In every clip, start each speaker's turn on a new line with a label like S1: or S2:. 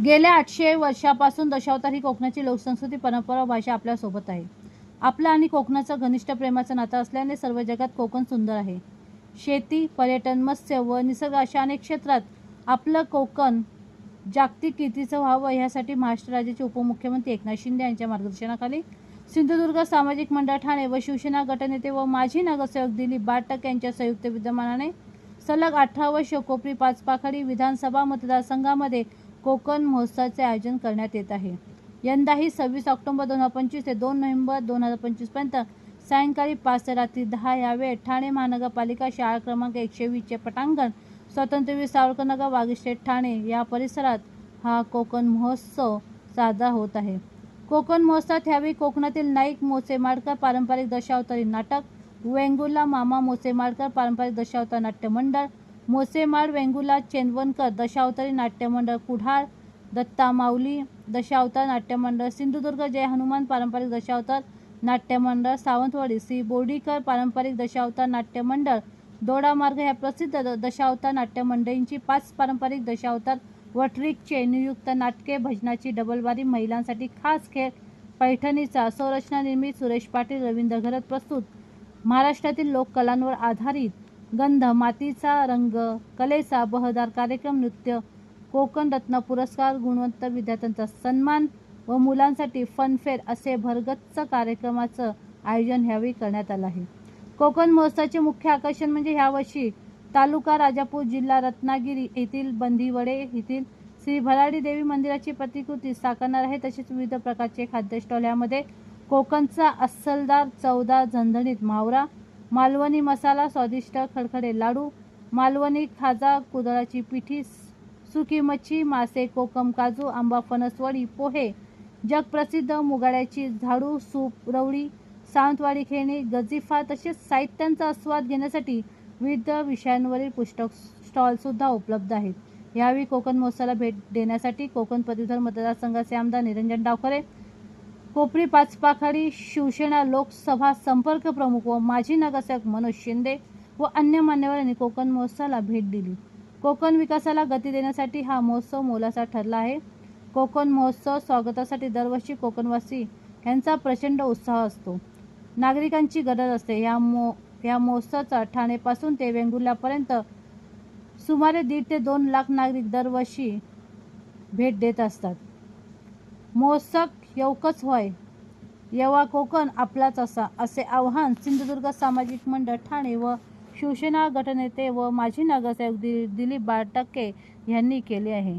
S1: गेल्या आठशे वर्षापासून दशावतार ही कोकणाची लोकसंस्कृती परंपरा भाषा आपल्यासोबत आहे. आपलं आणि कोकणाचं घनिष्ठ प्रेमाचं नातं असल्याने सर्व जगात कोकण सुंदर आहे. शेती पर्यटन मत्स्य व निसर्ग अशा अनेक क्षेत्रात आपलं कोकण जागतिक कीर्तीचं व्हावं यासाठी महाराष्ट्र राज्याचे उपमुख्यमंत्री एकनाथ शिंदे यांच्या मार्गदर्शनाखाली सिंधुदुर्ग सामाजिक मंडळ ठाणे व शिवसेना गटनेते व माजी नगरसेवक दिलीप बाटक यांच्या संयुक्त विद्यमानाने सलग अठरा वर्ष कोपरी पाचपाखडी विधानसभा मतदारसंघामध्ये कोकण महोत्सवाचे आयोजन करण्यात येत आहे. यंदाही सव्वीस ऑक्टोबर दोन हजार पंचवीस ते दोन नोव्हेंबर दोन हजार पंचवीसपर्यंत सायंकाळी पाच ते रात्री दहा या वेळेत ठाणे महानगरपालिका शाळा क्रमांक एकशे वीसचे पटांगण स्वातंत्र्यवीर सावरकरनगर वागीस्टेट ठाणे या परिसरात हा कोकण महोत्सव साजरा होत आहे. कोकण महोत्सवात ह्यावेळी कोकणातील नाईक मोसेमाडकर पारंपरिक दशावतारी नाटक वेंगुर्ला मामा मोसेमाडकर पारंपरिक दशावतार नाट्यमंडळ मोसेमाड वेंगुला चेंदवनकर दशावतारी नाट्यमंडळ कुढाळ दत्ता माऊली दशावतार नाट्यमंडळ सिंधुदुर्ग जय हनुमान पारंपरिक दशावतार नाट्यमंडळ सावंतवाडी श्री बोर्डीकर पारंपरिक दशावतार नाट्यमंडळ दोडामार्ग ह्या प्रसिद्ध द- दशावतार नाट्यमंडळींची पाच पारंपरिक दशावतार वटरिकचे नियुक्त नाटके भजनाची डबलबारी महिलांसाठी खास खेळ पैठणीचा संरचना निर्मित सुरेश पाटील रवींद्र घरत प्रस्तुत महाराष्ट्रातील लोककलांवर आधारित गंध मातीचा रंग कलेचा बहदार कार्यक्रम नृत्य कोकण रत्न पुरस्कार गुणवंत विद्यार्थ्यांचा सन्मान व मुलांसाठी फनफेअर असे भरगच्च कार्यक्रमाचं आयोजन ह्यावेळी करण्यात आलं आहे. कोकण महोत्सवाचे मुख्य आकर्षण म्हणजे ह्यावर्षी तालुका राजापूर जिल्हा रत्नागिरी येथील बंदिवडे येथील श्री भराडी देवी मंदिराची प्रतिकृती साकारणार आहे. तसेच विविध प्रकारचे खाद्य स्टॉल यामध्ये कोकणचा अस्सलदार चवदार झणझणीत मावरा मालवणी मसाला स्वादिष्ट खडखडे लाडू मालवणी खाजा कुदळाची पिठी सुकी मच्छी मासे कोकम काजू आंबा फणसवडी पोहे जगप्रसिद्ध मुगाड्याची झाडू सूप रवळी सावंतवाडी खेळणी गजिफा तसेच साहित्यांचा आस्वाद घेण्यासाठी विविध विषयांवरील पुस्तक स्टॉलसुद्धा उपलब्ध आहेत. यावेळी कोकण महोत्सवाला भेट देण्यासाठी कोकण पदवीधर मतदारसंघाचे आमदार निरंजन डावखरे कोपरी पाचपाखाडी शिवसेना लोकसभा संपर्क प्रमुख व माजी नगरसेवक मनोज शिंदे व अन्य मान्यवरांनी कोकण महोत्सवाला भेट दिली. कोकण विकासाला गती देण्यासाठी हा महोत्सव मोलाचा ठरला आहे. कोकण महोत्सव स्वागतासाठी दरवर्षी कोकणवासी यांचा प्रचंड उत्साह असतो. नागरिकांची गरज असते. या मो या महोत्सवाचा ठाणेपासून ते वेंगुर्ल्यापर्यंत सुमारे दीड ते दोन लाख नागरिक दरवर्षी भेट देत असतात. महोत्सव येवकच होय. येवा कोकण आपलाच असा असे आव्हान सिंधुदुर्ग सामाजिक मंडळ ठाणे व शिवसेना गटनेते व माजी नगरसेवक दि दिलीप बाटक्के यांनी केले आहे.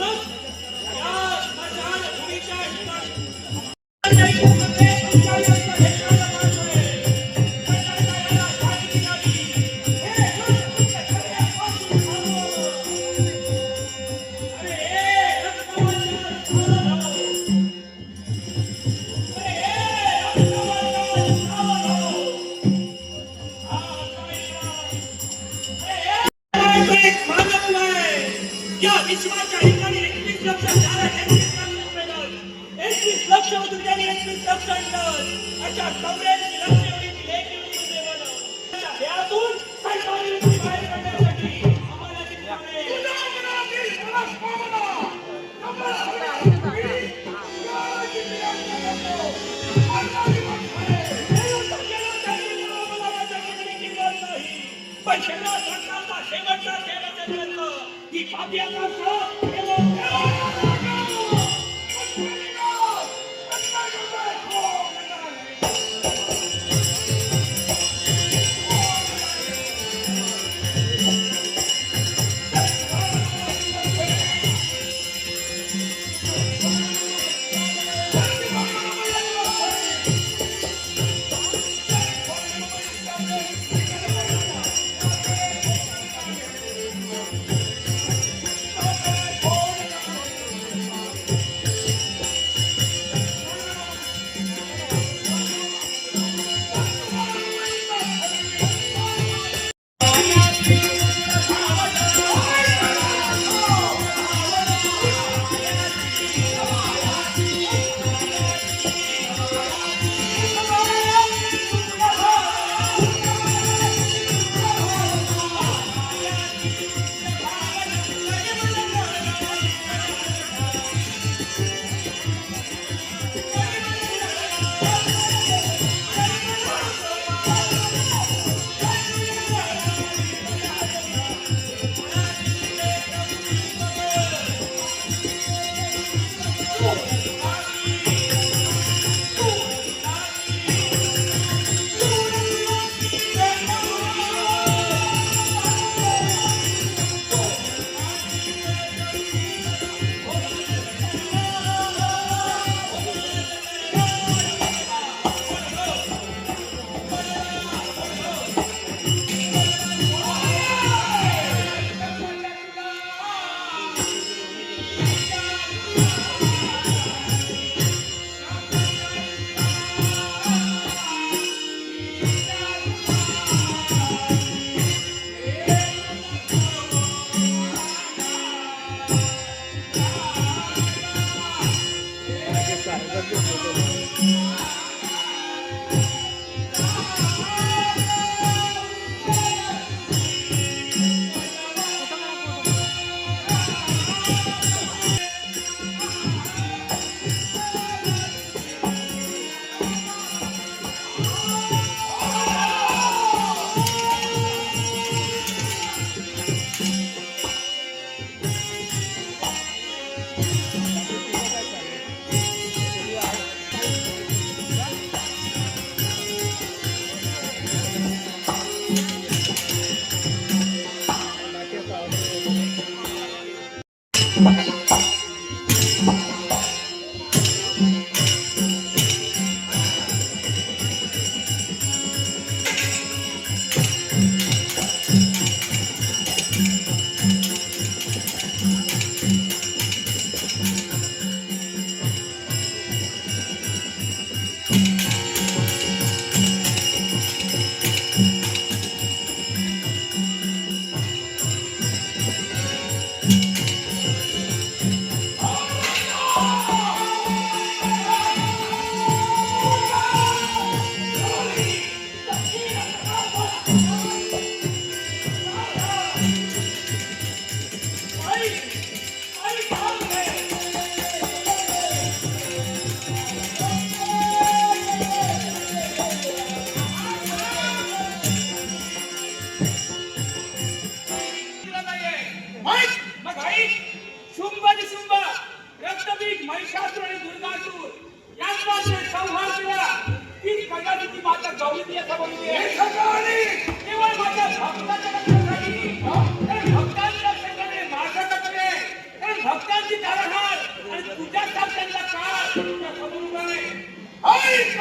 S2: या स्मशान भूमीच्या Porque a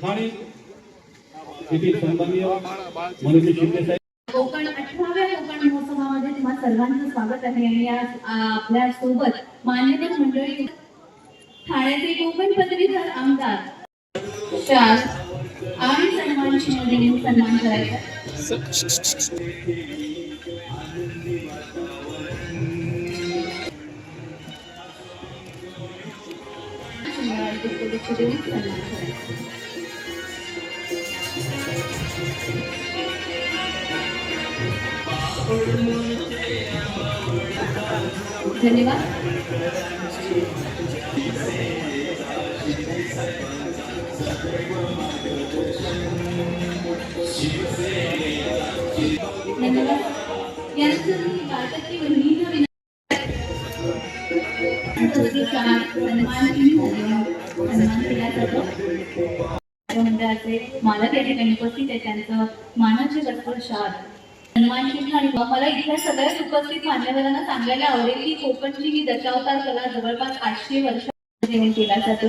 S2: ठाणे येथील सन्माननीय मनोज शिंदे साहेब.
S3: कोकण अठराव्या कोकण महोत्सवामध्ये तुम्हा सर्वांचं स्वागत आहे आणि आज आपल्यासोबत मान्यवर मंडळी ठाण्याचे कोकण पदवीधर आमदार चार आणि सन्मान चिन्ह सन्मान करायचा. धन्यवाद. धन्यवाद. यानंतर मी बहिणींना सन्मान केला जातो. मंडळाचे मालक या ठिकाणी उपस्थित आहे त्यांचं मानाचे वस्त्र शार हनुमानजी आणि मला इथल्या सगळ्याच उपस्थित मान्यवरांना सांगायला आवडेल की कोकणची ही दशावतार कला जवळपास आठशे वर्ष जेवण केला जातो.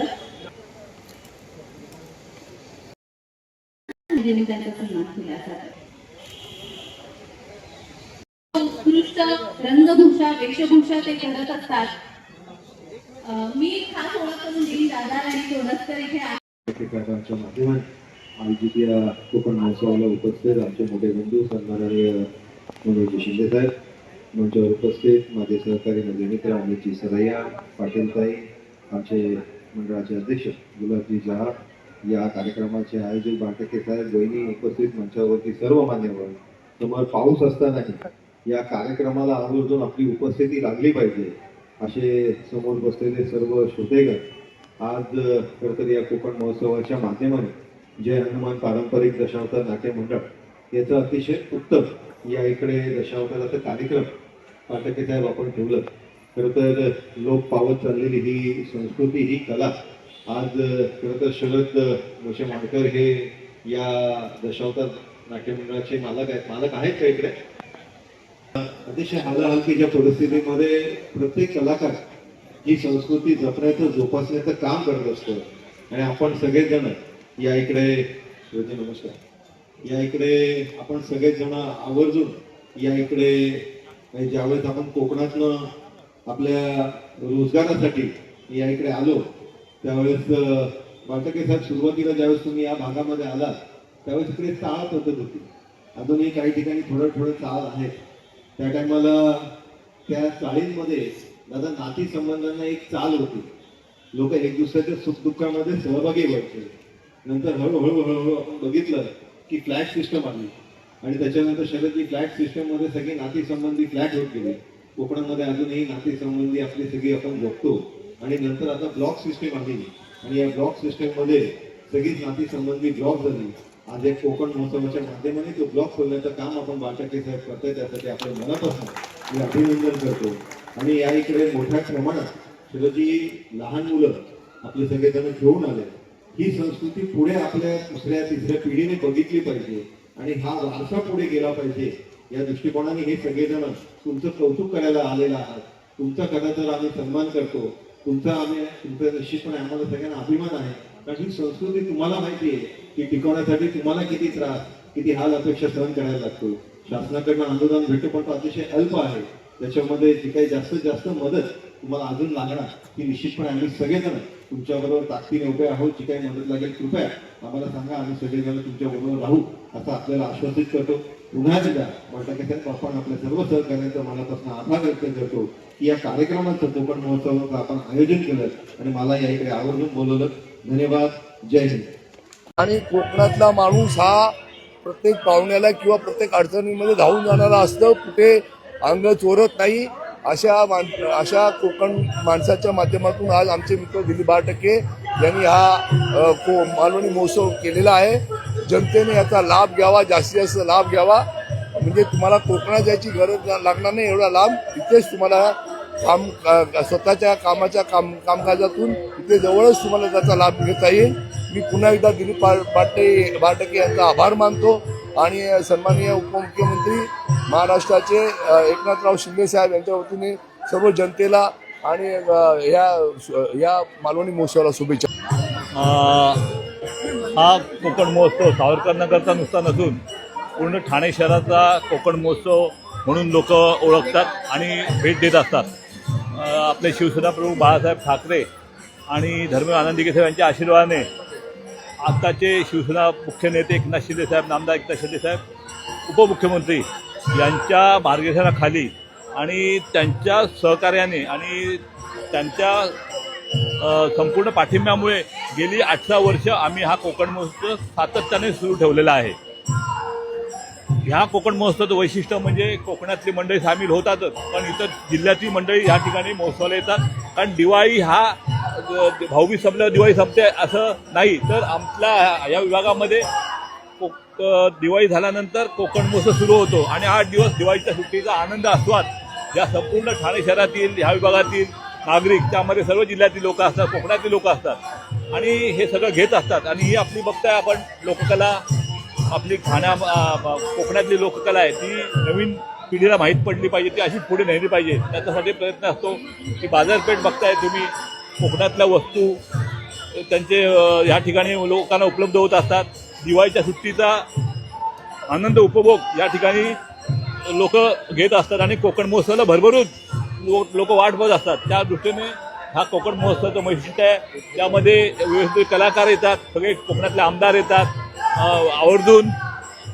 S3: त्यांचा सन्मान केला जातो. उत्कृष्ट रंगभूषा वेशभूषा ते करत असतात. मी खास ओळख करून दिली दादा आणि थोडस इथे
S4: पत्रकारांच्या आयोजित या कोकण महोत्सवाला उपस्थित आमचे मोठे बंधू सन्माननीय मनोज शिंदे साहेब मंचावर उपस्थित माझे सहकारी माझे मित्र अमितजी सरैया पाटीलताई आमचे मंडळाचे अध्यक्ष गुलाबजी जहार या कार्यक्रमाचे आयोजक बाटके साहेब बहिणी उपस्थित मंचावरती सर्व मान्यवर. समोर पाऊस असतानाही या कार्यक्रमाला आवर्जून आपली उपस्थिती लागली पाहिजे असे समोर बसलेले सर्व श्रोतेगण आज खरं तर या कोकण महोत्सवाच्या माध्यमाने जय हनुमान पारंपरिक दशावतार नाट्य मंडळ याचं अतिशय उत्तम या इकडे दशावताराचा कार्यक्रम पाटके साहेब आपण ठेवलं. खरं तर लोक पावत चाललेली ही संस्कृती ही कला आज खरं तर शरद मोशे मांडकर हे या दशावतार नाट्यमंडळाचे मालक आहेत मालक आहेत का इकडे? अतिशय हालाहलकीच्या परिस्थितीमध्ये प्रत्येक कलाकार ही संस्कृती जपण्याचं जोपासण्याचं काम करत असतो. आणि आपण सगळेजण या इकडे शिवाजी नमस्कार. या इकडे आपण सगळेजण आवर्जून या इकडे ज्यावेळेस आपण कोकणातनं आपल्या रोजगारासाठी या इकडे आलो त्यावेळेस वाटके साहेब सुरुवातीला ज्यावेळेस तुम्ही या भागामध्ये आलात त्यावेळेस इकडे चाळ पद्धत होती अजूनही काही ठिकाणी थोडं थोडं चाळ आहे. त्या टायमाला त्या चाळींमध्ये दादा नाती संबंधांना एक चाल होती. लोक एक दुसऱ्याच्या सुखदुःखामध्ये सहभागी व्हायचे. नंतर हळूहळू हळूहळू आपण बघितलं की फ्लॅट सिस्टम आली. आणि त्याच्यानंतर शरदची फ्लॅट सिस्टममध्ये सगळी नातेसंबंधी फ्लॅट होत गेले. कोकणामध्ये अजूनही नातेसंबंधी आपली सगळी आपण बघतो. आणि नंतर आता ब्लॉक सिस्टम आली. आणि या ब्लॉक सिस्टममध्ये सगळीच नातेसंबंधी ब्लॉक झाली. आज एक कोकण महोत्सवाच्या माध्यमाने तो ब्लॉक खोलण्याचं काम आपण बाटाके साहेब करतोय त्यासाठी आपल्या मनापासून मी अभिनंदन करतो. आणि या इकडे मोठ्या प्रमाणात शिवाजी लहान मुलं आपले सगळेजण घेऊन आले. ही संस्कृती पुढे आपल्या दुसऱ्या तिसऱ्या पिढीने बघितली पाहिजे आणि हा वारसा पुढे गेला पाहिजे. या दृष्टिकोनाने हे सगळेजण तुमचं कौतुक करायला आलेलं आहात. तुमचा कदा तर आम्ही सन्मान करतो. तुमचा आम्ही तुमचा निश्चितपणे आम्हाला सगळ्यांना अभिमान आहे. कारण ही संस्कृती तुम्हाला माहिती आहे की टिकवण्यासाठी तुम्हाला किती त्रास किती हाल अपेक्षा सहन करायला लागतो. शासनाकडनं अनुदान भेटतो पण तो अतिशय अल्प आहे. त्याच्यामध्ये जी काही जास्तीत जास्त मदत तुम्हाला अजून लागणार. ती निश्चितपणे आम्ही सगळेजण तुमच्याबरोबर ताकदीने उभे आहोत. जी काही मदत लागेल कृपया आम्हाला सांगा. आम्ही सगळेजण तुमच्याबरोबर राहू असं आपल्याला आश्वासित करतो. पुन्हा एकदा बटाक्याच्या आपण आपल्या सर्व सहकार्यांचा मनापासून आभार व्यक्त करतो की या कार्यक्रमाचं कोकण महोत्सवाचं आपण आयोजन केलं आणि मला या इकडे आवर्जून बोलवलं. धन्यवाद. जय हिंद.
S5: आणि कोकणातला माणूस हा प्रत्येक पाहुण्याला किंवा प्रत्येक अडचणीमध्ये धावून जाणारा असतं. कुठे अंग चोरत नाही. अशा मान अशा कोकण माणसाच्या माध्यमातून आज आमचे मित्र दिलीप बारटके यांनी हा को मालवणी महोत्सव केलेला आहे. जनतेने याचा लाभ घ्यावा जास्तीत जास्त लाभ घ्यावा. म्हणजे तुम्हाला कोकणात जायची गरज लागणार नाही एवढा लाभ. इथेच तुम्हाला काम स्वतःच्या कामाच्या काम कामकाजातून इथे जवळच तुम्हाला त्याचा लाभ घेता येईल. मी पुन्हा एकदा दिलीप पा- पाटे बाटके यांचा आभार मानतो. आणि सन्माननीय उपमुख्यमंत्री महाराष्ट्राचे एकनाथराव शिंदे साहेब यांच्या वतीने सर्व जनतेला आणि या या मालवणी महोत्सवाला शुभेच्छा.
S6: हा कोकण महोत्सव सावरकरनगरचा नुसता नसून पूर्ण ठाणे शहराचा कोकण महोत्सव म्हणून लोक ओळखतात आणि भेट देत असतात. आपले शिवसेना प्रमुख बाळासाहेब ठाकरे आणि धर्मेंद्र आनंदी साहेब यांच्या आशीर्वादाने आत्ताचे शिवसेना मुख्य नेते एकनाथ शिंदे साहेब नामदार एकनाथ शिंदे साहेब उपमुख्यमंत्री यांच्या मार्गदर्शनाखाली आणि त्यांच्या सहकार्याने आणि त्यांच्या संपूर्ण पाठिंब्यामुळे गेली अठरा वर्ष आम्ही हा कोकण महोत्सव सातत्याने सुरू ठेवलेला आहे. ह्या कोकण महोत्सवाचं वैशिष्ट्य म्हणजे कोकणातली मंडळी सामील होतातच पण इतर जिल्ह्यातली मंडळी ह्या ठिकाणी महोत्सवाला येतात. कारण दिवाळी हा भाऊबी भाऊबीज संपल्यावर दिवाळी संपते असं नाही. तर आपल्या या विभागामध्ये कोक दिवाळी झाल्यानंतर कोकण महोत्सव सुरू होतो. आणि आठ दिवस दिवाळीच्या सुट्टीचा आनंद आस्वाद. या संपूर्ण ठाणे शहरातील ह्या विभागातील नागरिक त्यामध्ये सर्व जिल्ह्यातील लोक असतात कोकणातली लोक असतात. आणि हे सगळं घेत असतात. आणि ही आपली बघताय आपण लोककला आपली ठाण्या कोकणातली लोककला आहे ती नवीन पिढीला माहीत पडली पाहिजे ती अशीच पुढे नेली पाहिजे. त्याच्यासाठी प्रयत्न असतो की बाजारपेठ बघताय तुम्ही कोकणातल्या वस्तू त्यांचे या ठिकाणी लोकांना उपलब्ध होत असतात. दिवाळीच्या सुट्टीचा आनंद उपभोग या ठिकाणी लोक घेत असतात आणि कोकण महोत्सवाला भरभरून लोक वाट बघत असतात. त्या दृष्टीने हा कोकण महोत्सवाचं वैशिष्ट्य आहे. त्यामध्ये विविध कलाकार येतात सगळे कोकणातले आमदार येतात आवर्जून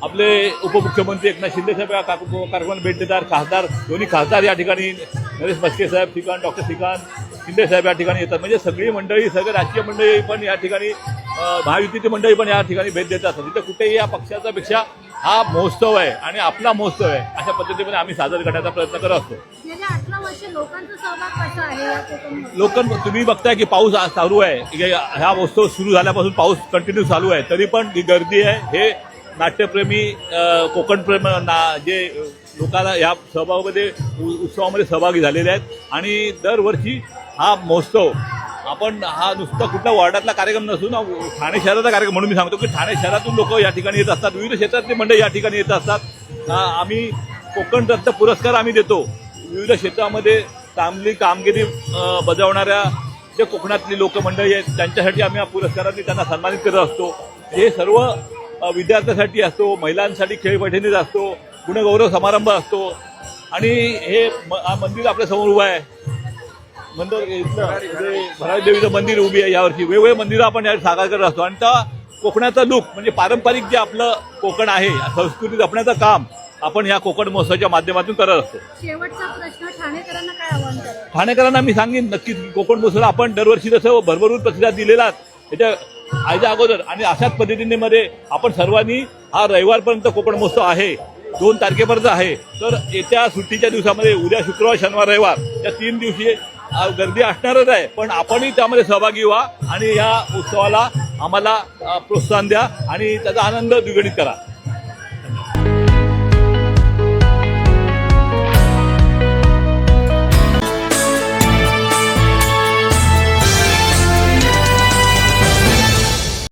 S6: आपले उपमुख्यमंत्री एकनाथ शिंदे साहेब या का- कार्यक्रमाला भेट देतात. खासदार दोन्ही खासदार या ठिकाणी नरेश मस्के साहेब ठिकाण डॉक्टर ठिकाण शिंदे साहेब या ठिकाणी येतात. म्हणजे सगळी मंडळी सगळे राजकीय मंडळी पण या ठिकाणी महायुतीची मंडळी पण या ठिकाणी भेट देतात. तिथे कुठेही या पक्षाचा पेक्षा हा महोत्सव आहे आणि आपला महोत्सव आहे अशा पद्धतीने आम्ही साजरा करण्याचा प्रयत्न करत असतो. लोक तुम्ही बघताय की पाऊस चालू आहे. हा महोत्सव सुरू झाल्यापासून पाऊस कंटिन्यू चालू आहे. तरी पण ही गर्दी आहे. हे नाट्यप्रेमी कोकणप्रेम ना जे लोकांना या सहभागामध्ये उत्सवामध्ये सहभागी झालेले आहेत. आणि दरवर्षी हा महोत्सव. आपण हा नुसता कुठला वॉर्डातला कार्यक्रम नसून ठाणे शहराचा कार्यक्रम म्हणून मी सांगतो की ठाणे शहरातून लोक या ठिकाणी येत असतात. विविध क्षेत्रातले मंडळी या ठिकाणी येत असतात. आम्ही कोकण रत्न पुरस्कार आम्ही देतो. विविध क्षेत्रामध्ये चांगली कामगिरी बजावणाऱ्या जे कोकणातली लोक मंडळी आहेत त्यांच्यासाठी आम्ही या पुरस्कारांनी त्यांना सन्मानित करत असतो. हे सर्व विद्यार्थ्यांसाठी असतो महिलांसाठी खेळ पैठणीत असतो गुणगौरव समारंभ असतो. आणि हे म- हा मंदिर आपल्यासमोर उभं आहे. मंदिर इथलं भरारी देवीचं मंदिर उभी आहे यावर्षी. वेगवेगळे मंदिरं आपण या साकार करत असतो. आणि त्या कोकणाचा लूक म्हणजे पारंपरिक जे आपलं कोकण आहे संस्कृती जपण्याचं काम आपण या कोकण महोत्सवाच्या माध्यमातून करत असतो.
S7: शेवटचा प्रश्न ठाणेकरांना काय आव्हान करा?
S6: ठाणेकरांना मी सांगेन नक्कीच कोकण महोत्सवाला आपण दरवर्षी जसं भरभरून प्रतिसाद दिलेला त्याच्या आयच्या अगोदर आणि अशाच पद्धतीने मध्ये आपण सर्वांनी हा रविवारपर्यंत कोकण महोत्सव आहे दोन तारखेपर्यंत आहे. तर येत्या सुट्टीच्या दिवसामध्ये उद्या शुक्रवार शनिवार रविवार या तीन दिवशी गर्दी असणारच आहे. पण आपणही त्यामध्ये सहभागी व्हा आणि या उत्सवाला आम्हाला प्रोत्साहन द्या आणि त्याचा आनंद द्विगणित करा.